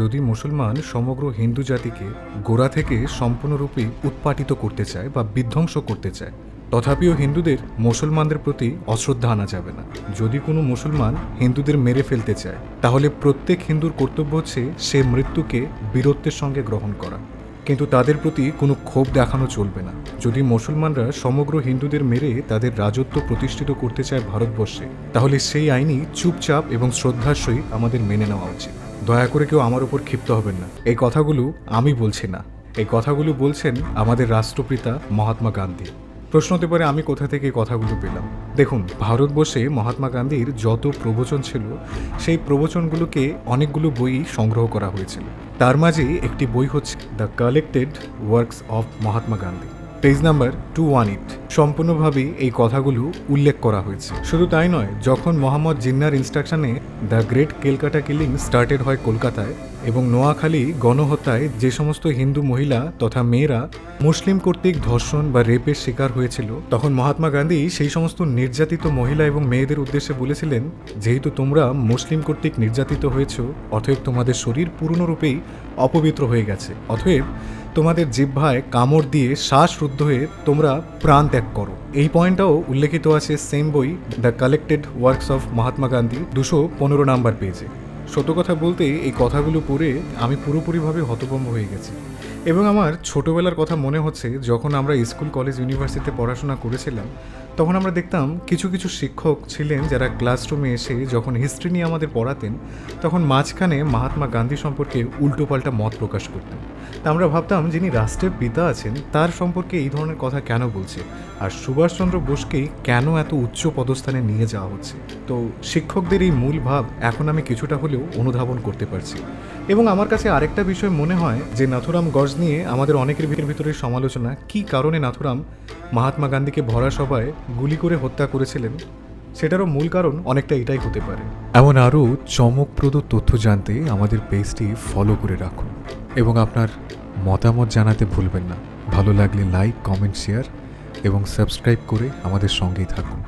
যদি মুসলমান সমগ্র হিন্দু জাতিকে গোড়া থেকে সম্পূর্ণরূপে উৎপাটিত করতে চায় বা বিধ্বংস করতে চায়, তথাপিও হিন্দুদের মুসলমানদের প্রতি অশ্রদ্ধা আনা যাবে না। যদি কোনো মুসলমান হিন্দুদের মেরে ফেলতে চায়, তাহলে প্রত্যেক হিন্দুর কর্তব্য হচ্ছে সে মৃত্যুকে বীরত্বের সঙ্গে গ্রহণ করা। কিন্তু তাদের প্রতি কোনো ক্ষোভ দেখানো চলবে না। যদি মুসলমানরা সমগ্র হিন্দুদের মেরে তাদের রাজত্ব প্রতিষ্ঠিত করতে চায় ভারতবর্ষে, তাহলে সেই আইনই চুপচাপ এবং শ্রদ্ধার সহিত আমাদের মেনে নেওয়া উচিত। দয়া করে কেউ আমার উপর ক্ষিপ্ত হবেন না। এই কথাগুলো আমি বলছি না। এই কথাগুলো বলছেন আমাদের রাষ্ট্রপিতা মহাত্মা গান্ধী। প্রশ্ন হতে পারে আমি কোথা থেকে কথাগুলো পেলাম। দেখুন, ভারতবর্ষে মহাত্মা গান্ধীর যত প্রবচন ছিল, সেই প্রবচনগুলোকে অনেকগুলো বই সংগ্রহ করা হয়েছিল। তার মাঝে একটি বই হচ্ছে the collected works of Mahatma Gandhi. Page number two one eight সম্পূর্ণভাবে এই কথাগুলো উল্লেখ করা হয়েছে। শুধু তাই নয়, যখন মোহাম্মদ জিন্নার ইনস্ট্রাকশনে the great Calcutta killing started হয় কলকাতায় এবং নোয়াখালী গণহত্যায় যে সমস্ত হিন্দু মহিলা তথা মেয়েরা মুসলিম কর্তৃক ধর্ষণ বা রেপের শিকার হয়েছিল, তখন মহাত্মা গান্ধী সেই সমস্ত নির্যাতিত মহিলা এবং মেয়েদের উদ্দেশ্যে বলেছিলেন, যেহেতু তোমরা মুসলিম কর্তৃক নির্যাতিত হয়েছ, অতএব তোমাদের শরীর পূর্ণরূপেই অপবিত্র হয়ে গেছে। অতএব তোমাদের জিহ্বায় কামড় দিয়ে শ্বাসরুদ্ধ হয়ে তোমরা প্রাণ ত্যাগ করো। এই পয়েন্টটাও উল্লেখিত আছে সেম বই the collected works of Mahatma Gandhi দুশো পনেরো নাম্বার পেয়েছে সত্য কথা বলতে এই কথাগুলো পড়ে আমি পুরোপুরিভাবে হতভম্ব হয়ে গেছি। এবং আমার ছোটবেলার কথা মনে হচ্ছে, যখন আমরা স্কুল, কলেজ, ইউনিভার্সিটিতে পড়াশোনা করেছিলাম, তখন আমরা দেখতাম কিছু কিছু শিক্ষক ছিলেন যারা ক্লাসরুমে এসে যখন হিস্ট্রি নিয়ে আমাদের পড়াতেন, তখন মাঝখানে মহাত্মা গান্ধী সম্পর্কে উল্টোপাল্টা মত প্রকাশ করতেন। তা আমরা ভাবতাম, যিনি রাষ্ট্রের পিতা আছেন, তার সম্পর্কে এই ধরনের কথা কেন বলছে? আর সুভাষচন্দ্র বোসকেই কেন এত উচ্চ পদস্থানে নিয়ে যাওয়া হচ্ছে? তো শিক্ষকদের এই মূল ভাব এখন আমি কিছুটা হলেও অনুধাবন করতে পারছি। এবং আমার কাছে আরেকটা বিষয় মনে হয়, যে নাথুরাম গজ নিয়ে আমাদের অনেকের ভিতরে সমালোচনা, কি কারণে নাথুরাম মহাত্মা গান্ধীকে ভরা সভায় গুলি করে হত্যা করেছিলেন, সেটারও মূল কারণ অনেকটা এটাই হতে পারে। এমন আরও চমকপ্রদ তথ্য জানতে আমাদের পেজটি ফলো করে রাখুন এবং আপনার মতামত জানাতে ভুলবেন না। ভালো লাগলে লাইক, কমেন্ট, শেয়ার এবং সাবস্ক্রাইব করে আমাদের সঙ্গেই থাকুন।